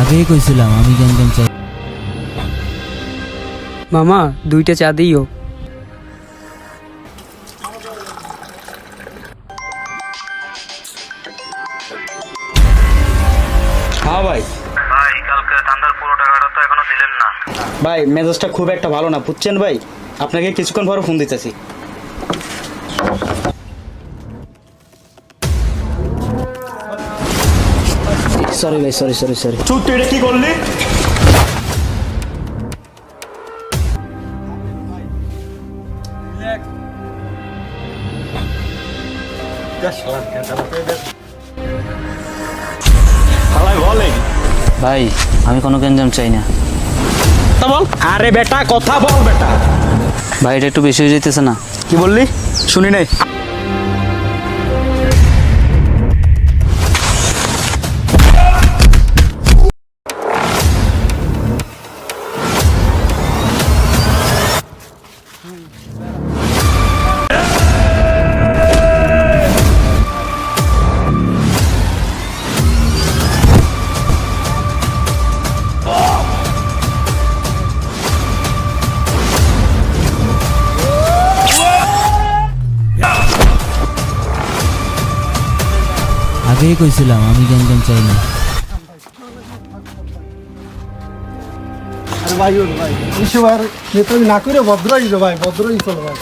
আগেই কইছিলাম আমি গ্যাঞ্জাম চাই। মামা দুইটা চা দিও হ্যাঁ ভাই। ভাই কালকে ধান্দার পুরো টাকাটা তো এখনও দিলেন না। ভাই মেজাজটা খুব একটা ভালো না বুঝছেন ভাই? আপনাকে কিছুক্ষণ পরে ফোন দিতেছি। সরি ভাই সরি সরি সরি চুপ তুই এটা কি করলি? ভাই আমি কোনো গ্যাঞ্জাম চাই না। কথা বল। আরে বেটা কথা বল বেটা। ভাই এটা একটু বেশি হয়ে যেতেছে না। কি বললি? শুনি নাই। আগেই কইছিলাম, আমি গ্যাঞ্জাম চাই না। ভাই ভাই, এইসব আর না করে ভদ্রই ভাই, ভদ্রই চলো ভাই।